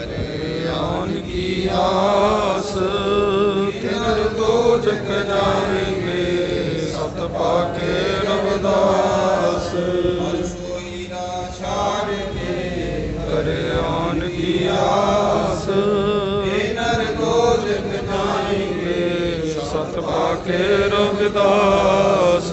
ਹਰੇ ਆਉਣ ਕੀ ਆਸ ਕਿਨਰ ਤੋ ਜਗ ਜਾਣਗੇ ਸਤ ਪਾਕੇ ਰਵਦਾਸ ਹਰ ਕੋਈ ਨਾ ਛਾੜ ਕੇ ਹਰੇ ਆਉਣ ਕੀ ਆਸ ਕਿਨਰ ਤੋ ਜਗ ਜਾਣਗੇ ਸਤ ਪਾਕੇ ਰਵਦਾਸ।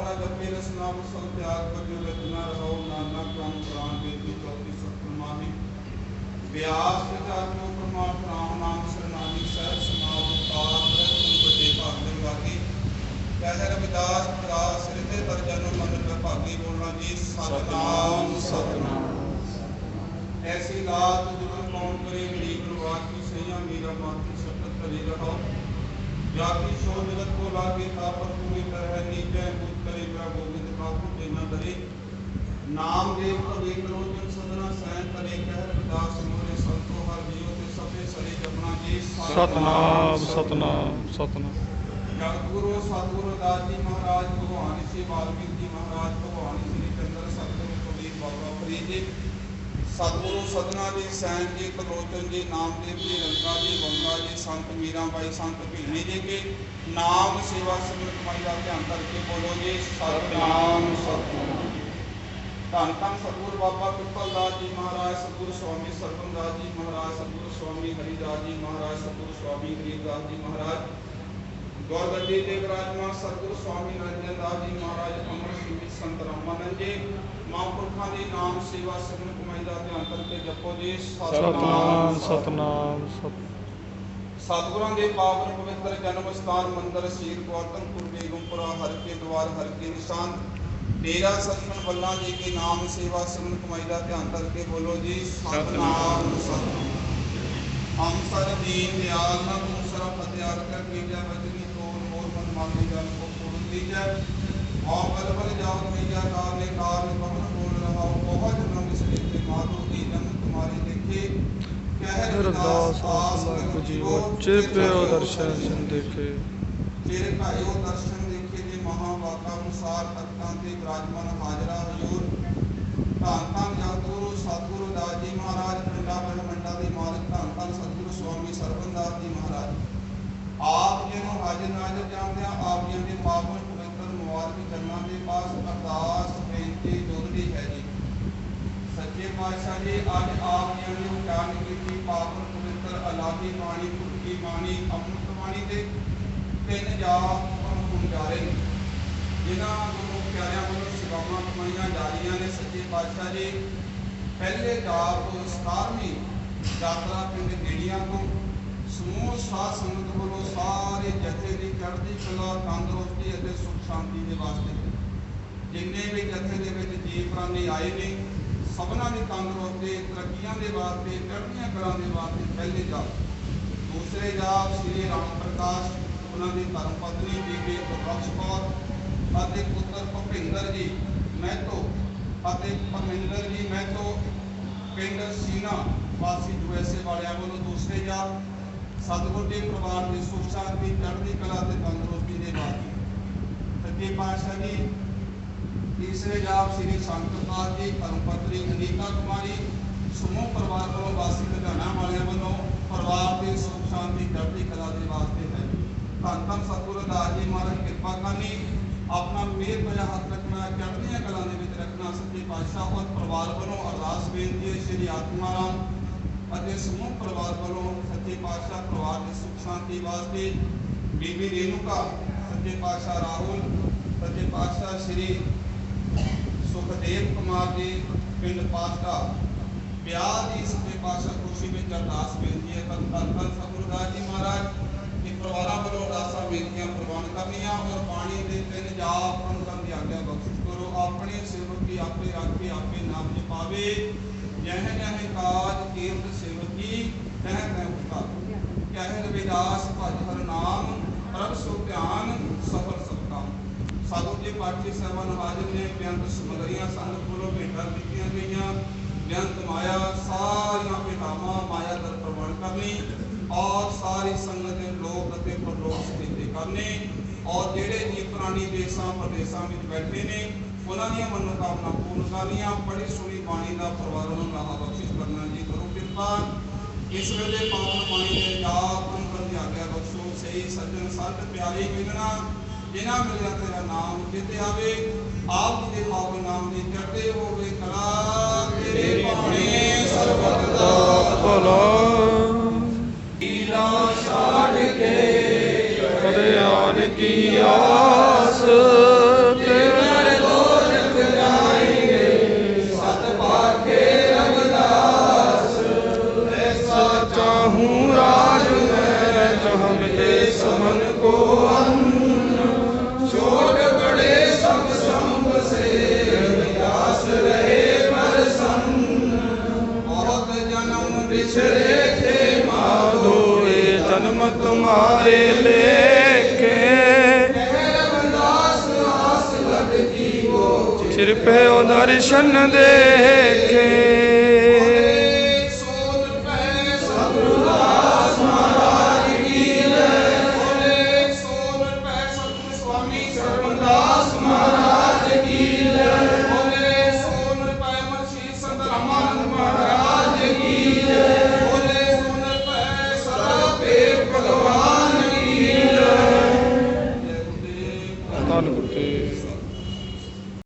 ਨਾਮ ਸਲ ਤਿਆਗ ਕਰਿਓ ਰਤਨਾ ਰਹੋ ਨਾਨਾ ਕ੍ਰਮ ਪ੍ਰਾਨ ਬੇਦੀ ਚੌਕੀ ਸਤਮਾਹੀ ਵਿਆਸ ਪਿਤਾ ਕੋ ਪ੍ਰਮਾਤ ਰਾਮ ਨਾਮ ਸਰਨਾਮੀ ਸਹਿਬ ਸਮਾਦ ਪਾਤ ਵੱਡੇ ਭਾਗਨ ਵਾਕੇ ਕਹਿ ਰਵਿਦਾਸ ਪਰਾ ਸਿਰਦੇ ਪਰ ਜਨਮ ਮਨ ਭਾਗੀ ਬੋਲਣਾ ਜੀ, ਸਤਨਾਮ ਸਤਨਾਮ। ਐਸੀ ਲਾਤ ਜੁਗਨ ਕੌਣ ਕਰੇ ਮੇਰੀ ਗੁਰਵਾਕੀ ਸਈਆ ਮੇਰਾ ਮਾਤੂ ਸਤਤ ਕਰੇ ਰਹੋ ਜਾਤੀ ਸੋ ਜਗਤ ਕੋ ਲਾਗੇ ਸਤਨਾਮ ਸਤਨਾਮ ਸਤਨਾਮ। ਜਗਤਗੁਰੂ ਸਤਿਗੁਰੂ ਦਾਸ ਜੀ ਮਹਾਰਾਜ, ਭਗਵਾਨ ਸ਼੍ਰੀ ਵਾਲਮੀਕ ਜੀ ਮਹਾਰਾਜ, ਭਗਵਾਨ ਸ਼੍ਰੀ ਚੰਦਰ ਸਤਿਗੁਰੂ ਕਬੀਰ ਬਾਬਾ ਫਰੀਦ ਜੀ, ਸਤਿਗੁਰੂ ਸਤਨਾ ਜੀ, ਸੈਨ ਜੀ, ਕਲੋਚਨ ਜੀ, ਨਾਮਦੇਵ ਜੀ, ਰੰਗਾ ਜੀ, ਬੰਗਾ ਜੀ, ਸੰਤ ਮੀਰਾ ਬਾਈ, ਸੰਤ ਭੀਣੀ ਜੀ ਕੇ ਨਾਮ ਸੇਵਾ ਸਿਮਰਨ ਕਮਾਈ ਦਾ ਧਿਆਨ ਕਰਕੇ ਬੋਲੋ ਜੀ, ਸਤਨਾਮ ਸਤਨਾਮ। ਧੰਨ ਧੰਨ ਸਤਿਗੁਰੂ ਬਾਬਾ ਪਿੱਪਲ ਦਾਸ ਜੀ ਮਹਾਰਾਜ ਸਤਿਗੁਰੂ ਸਵਾਮੀ ਸਰਵਨ ਦਾਸ ਜੀ ਮਹਾਰਾਜ ਸਤਿਗੁਰੂ ਸਵਾਮੀ ਹਰੀਦਾਸ ਜੀ ਮਹਾਰਾਜ ਸਤਿਗੁਰੂ ਸਵਾਮੀ ਗਰੀਬਦਾਸ ਜੀ ਮਹਾਰਾਜ ਗੌਰਗੱਦੀ ਦੇ ਵਿਰਾਜਮਾਨ ਸਤਿਗੁਰੂ ਸਵਾਮੀ ਨਰਿੰਦਰ ਦਾਸ ਜੀ ਮਹਾਰਾਜ ਅਮਰ ਸਿੰਘ ਸੰਤ ਰਾਮਾਨੰਦ ਜੀ ਮਹਾਂਪੁਰਖਾਂ ਦੀ ਨਾਮ ਸੇਵਾ ਸਿਮਰਨ ਕਮਾਈ ਦਾ ਧਿਆਨ ਕਰਕੇ ਜਪੋ ਜੀ। ਸਤਨਾਮ ਸਤਨਾਮ ਸਤਨਾਮ ਸਤਿਗੁਰਾਂ ਦੇ ਪਾਵਨ ਪਵਿੱਤਰ ਜਨਮ ਸਥਾਨ ਮੰਦਰ ਸੀਰ ਗੌਤਮਪੁਰ ਬੇਗਮਪੁਰਾ ਹਰ ਕੇ ਦਵਾਰ ਹਰ ਕੇ ਨਿਸ਼ਾਨ ਡੇਰਾ ਸਤਿਗੁਰ ਬੱਲਾ ਜੀ ਕੇ ਨਾਮ ਸੇਵਾ ਸਿਮਰਨ ਕਮਾਈ ਦਾ ਧਿਆਨ ਕਰਕੇ ਬੋਲੋ ਜੀ ਸਤਨਾਮ ਸਤਨਾਮ। ਹਮ ਸਰ ਦੀਨ ਦਿਆਲ ਨਾ ਤੂੰ ਸਰ ਫਤਿਆਰ ਕਰ ਕੀਜਾ ਬਚਨੀ ਤੋਰ ਮੋਰ ਮਨ ਮਾਨੀ ਜਨ ਕੋ ਪੂਰਨ ਲੀਜੈ ਔ ਬਲ ਬਲ ਜਾਉ ਮਈਆ ਕਾਰ ਨੇ ਕਾਰ ਨੇ ਪਵਨ ਬੋਲ ਰਹਾ ਬਹੁਤ ਜਨਮ ਇਸ ਤੇ ਮਾਤੋ ਦੀ ਜਨ ਤੁਮਾਰੇ ਦੇਖੇ। ਕਹਿ ਰਵਦਾਸ ਆਸ ਲੱਖ ਜੀਵੋ ਚੇਪਿਓ ਦਰਸ਼ਨ ਸਿੰਘ ਦੇਖੇ। ਤੇਰੇ ਭਾਇਓ ਦਰਸ਼ਨ ਦੇਖੇ ਅਨੁਸਾਰ ਤਖਤਾਂ ਤੇ ਵਿਰਾਜਮਾਨ ਹਾਜ਼ਰਾ ਹਜੂਰ ਧੰਨ ਧੰਨ ਜਗਤਗੁਰੂ ਸਤਿਗੁਰੂ ਦਾਸ ਜੀ ਮਹਾਰਾਜ, ਪਿੰਡਾ ਬ੍ਰਹਮੰਡਾ ਦੇ ਮਾਲਕ ਧੰਨ ਧੰਨ ਸਤਿਗੁਰੂ ਸਵਾਮੀ ਸਰਵਨਦਾਸ ਜੀ ਮਹਾਰਾਜ। ਆਪ ਜੀ ਨੂੰ ਹਾਜ਼ਰ ਨਾਜ਼ਰ ਜਾਣਦੇ ਆ ਆਪ ਜੀ ਦੇ ਪਾਵਨ ਪਵਿੱਤਰ ਮੁਬਾਰਕ ਚਰਨਾਂ ਦੇ ਪਾਸ ਅਰਦਾਸ, ਬੇਨਤੀ ਜੋਦੜੀ ਹੈ ਜੀ। ਸੱਚੇ ਪਾਤਸ਼ਾਹ ਜੀ, ਅੱਜ ਆਪ ਜੀ ਨੇ ਉਚਾਰਨ ਕੀਤੀ ਪਾਵਨ ਪਵਿੱਤਰ ਅਲਾਦੀ ਬਾਣੀ ਪੁਰਖੀ ਬਾਣੀ, ਅੰਮ੍ਰਿਤ ਬਾਣੀ ਦੇ ਤਿੰਨ ਜਾਪ ਹੁਣ ਨੇ। ਜਿਨ੍ਹਾਂ ਗੁਰੂ ਪਿਆਰਿਆਂ ਵੱਲੋਂ ਸੇਵਾਵਾਂ ਕਮਾਈਆਂ ਜਾ ਰਹੀਆਂ ਨੇ, ਸੱਚੇ ਪਾਤਸ਼ਾਹ ਜੀ, ਪਹਿਲੇ ਜਾਪ 17ਵੀਂ ਯਾਤਰਾ ਪਿੰਡ ਗੇੜੀਆਂ ਤੋਂ ਸਮੂਹ ਸਾਧ ਸੰਗਤ ਵੱਲੋਂ ਸਾਰੇ ਜਥੇ ਦੀ ਚੜ੍ਹਦੀ ਕਲਾ, ਤੰਦਰੁਸਤੀ ਅਤੇ ਸੁਖ ਸ਼ਾਂਤੀ ਦੇ ਵਾਸਤੇ। ਜਿੰਨੇ ਵੀ ਜਥੇ ਦੇ ਵਿੱਚ ਜੀਵ ਪ੍ਰਾਣੀ ਆਏ ਨੇ, ਸਭਨਾਂ ਦੀ ਤੰਦਰੁਸਤੀ, ਤਰੱਕੀਆਂ ਦੇ ਵਾਸਤੇ, ਚੜ੍ਹਦੀਆਂ ਕਲਾਂ ਦੇ ਵਾਸਤੇ ਪਹਿਲੇ ਜਾਪ ਦੂਸਰੇ ਜਾਪ ਸ੍ਰੀ ਰਾਮ ਪ੍ਰਕਾਸ਼, ਉਹਨਾਂ ਦੀ ਧਰਮ ਪਤਨੀ ਬੀਬੀ ਗੁਰਬਖਸ਼ ਕੌਰ ਅਤੇ ਪੁੱਤਰ ਭੁਪਿੰਦਰ ਜੀ ਮਹਿਤੋ ਅਤੇ ਪਰਮਿੰਦਰ ਜੀ ਮਹਿਤੋ ਪਿੰਡ ਸੀਨਾ ਵਾਸੀ ਯੂਐਸਏ ਵਾਲਿਆਂ ਵੱਲੋਂ ਦੂਸਰੇ ਜਾਪ ਸਤਿਗੁਰ ਦੇ ਪਰਿਵਾਰ ਦੀ ਸੁਖ ਸ਼ਾਂਤੀ, ਚੜ੍ਹਦੀ ਕਲਾ ਤੇ ਤੰਦਰੁਸਤੀ ਦੇ ਵਾਸਤੇ ਸੱਚੇ ਪਾਤਸ਼ਾਹ ਜੀ, ਤੀਸਰੇ ਜਾਪ ਸ੍ਰੀ ਸੰਤ ਜੀ ਧਰਮ ਪਤਨੀ ਅਨੀਤਾ ਕੁਮਾਰੀ, ਸਮੂਹ ਪਰਿਵਾਰ ਵੱਲੋਂ ਵਾਸੀ ਲੁਧਿਆਣਾ ਵਾਲਿਆਂ ਵੱਲੋਂ ਪਰਿਵਾਰ ਦੀ ਸੁਖ ਸ਼ਾਂਤੀ, ਚੜ੍ਹਦੀ ਕਲਾ ਦੇ ਵਾਸਤੇ ਹੈ ਧੰਨ ਧੰਨ ਸਤਿਗੁਰੂ ਦਾਸ ਜੀ ਮਹਾਰਾਜ, ਕਿਰਪਾ ਕਰਨੀ। ਆਪਣਾ ਮੇਰ ਭਜਾ ਹੱਥ ਰੱਖਣਾ, ਚੜ੍ਹਦੀਆਂ ਕਲਾਂ ਦੇ ਵਿੱਚ ਰੱਖਣਾ, ਸੱਚੇ ਪਾਤਸ਼ਾਹ ਔਰ ਪਰਿਵਾਰ ਵੱਲੋਂ ਅਰਦਾਸ ਬੇਨਤੀ ਹੈ ਸ੍ਰੀ ਆਤਮਾ ਰਾਮ ਅਤੇ ਸਮੂਹ ਪਰਿਵਾਰ ਵੱਲੋਂ ਸੱਚੇ ਪਾਤਸ਼ਾਹ ਪਰਿਵਾਰ ਦੀ ਸੁਖ ਸ਼ਾਂਤੀ ਵਾਸਤੇ ਬੀਬੀ ਰੇਨੂਕਾ ਸੱਚੇ ਪਾਤਸ਼ਾਹ ਰਾਹੁਲ, ਸੱਚੇ ਪਾਤਸ਼ਾਹ ਸ੍ਰੀ ਸੁਖਦੇਵ ਕੁਮਾਰ ਜੀ, ਪਿੰਡ ਪਾਸਟਾ। ਵਿਆਹ ਦੀ ਸੱਚੇ ਪਾਤਸ਼ਾਹ ਖੁਸ਼ੀ ਵਿੱਚ ਅਰਦਾਸ ਬੇਨਤੀ ਹੈ। ਧੰਨ ਧੰਨ ਸਤਿਗੁਰੂ ਜੀ ਮਹਾਰਾਜ। ਪਰਿਵਾਰਾਂ ਵੱਲੋਂ ਅਰਦਾਸਾਂ ਬੇਨਤੀਆਂ ਪ੍ਰਵਾਨ ਕਰਨੀਆਂ ਔਰ ਪਾਣੀ ਦੇ ਤਿੰਨ ਜਾਪ ਅੰਤਨ ਦੀ ਆਗਿਆ ਬਖਸ਼ਿਸ਼ ਕਰੋ। ਆਪਣੇ ਸੇਵਕ ਦੀ ਆਪੇ ਰਾਖੇ ਆਪੇ ਨਾਮ ਜਪਾਵੇ। ਜਹ ਜਹ ਕਾਜ ਕੀਰਤ ਸੇਵਕੀ, ਤਹ ਤਹ ਉਤਾ ਕਹਿ ਰਵਿਦਾਸ ਭਜ ਹਰ ਨਾਮ, ਪ੍ਰਭ ਸੋ ਧਿਆਨ, ਸਫਲ ਸਭ ਸਾਧੂ ਜੀ, ਪਾਠੀ ਸਹਿਬਾਨ, ਹਾਜ਼ਰ ਨੇ ਬੇਅੰਤ ਸਮਗਰੀਆਂ ਸੰਗਤ ਕੋਲੋਂ ਭੇਟਾਂ ਦਿੱਤੀਆਂ ਗਈਆਂ। ਬੇਅੰਤ ਮਾਇਆ ਸਾਰੀਆਂ ਭੇਟਾਵਾਂ ਮਾਇਆ ਦਰ ਪ੍ਰਵਣ ਕਰਨੀ ਔਰ ਸਾਰੀ ਸੰਗਤ ਦੇ ਲੋਕ ਅਤੇ ਪਰਲੋਕ ਸਥਿਤੀ ਕਰਨੇ ਔਰ ਜਿਹੜੇ ਜੀ ਪੁਰਾਣੀ ਦੇਸ਼ਾਂ ਪ੍ਰਦੇਸ਼ਾਂ ਵਿੱਚ ਬੈਠੇ ਨੇ, ਉਹਨਾਂ ਦੀਆਂ ਮਨੋਕਾਮਨਾ ਪੂਰਨ ਕਰਨੀਆਂ ਬੜੀ ਸੋਹਣੀ ਬਾਣੀ ਦਾ ਪਰਿਵਾਰਾਂ ਨੂੰ ਲਾਹਾ ਬਖਸ਼ਿਸ਼ ਕਰਨਾ ਜੀ ਕਰੋ ਕਿਰਪਾ। ਇਸ ਵੇਲੇ ਪਾਵਨ ਬਾਣੀ ਦੇ ਜਾਪ ਅੰਕਰ ਦੀ ਆਗਿਆ ਬਖਸ਼ੋ, ਸਹੀ ਸੱਜਣ, ਸੰਤ, ਪਿਆਰੇ ਮਿਲਣਾ, ਜਿਨ੍ਹਾਂ ਮਿਲਿਆ ਤੇਰਾ ਨਾਮ ਕਿਤੇ ਆਵੇ, ਆਪ ਜੀ ਦੇ ਪਾਵਨ ਨਾਮ ਦੀ ਚੜ੍ਹਦੇ ਹੋਵੇ ਕਲਾ ਤੇਰੇ ਬਾਣੀ ਸਰਬਤ ਦਾ ਭਲਾ। ਕਦੇ ਕੀ ਆਸ ਤੇਰੇ ਸਤ ਪਾਖੇ ਰਵਿਦਾਸ ਐਸਾ ਚਾਹੂੰ ਰਾਜ ਮੈਂ ਜਹਾਂ ਮਿਲੇ ਸਮਨ ਕੋ ਛੋਟ ਬੜੇ ਸਭ ਸੰਭ ਸੇ ਵਿਆਸ ਰਹੇ ਪ੍ਰਸੰਨ ਬਹੁਤ ਜਨਮ ਵਿਛੜੇ ਥੇ ਦੋਏ ਜਨਮ ਤੁਮਾਰੇ ਲੇਕੇ ਕਿਰਪੇ ਉਹ ਦਰਸ਼ਨ ਦੇਖੇ।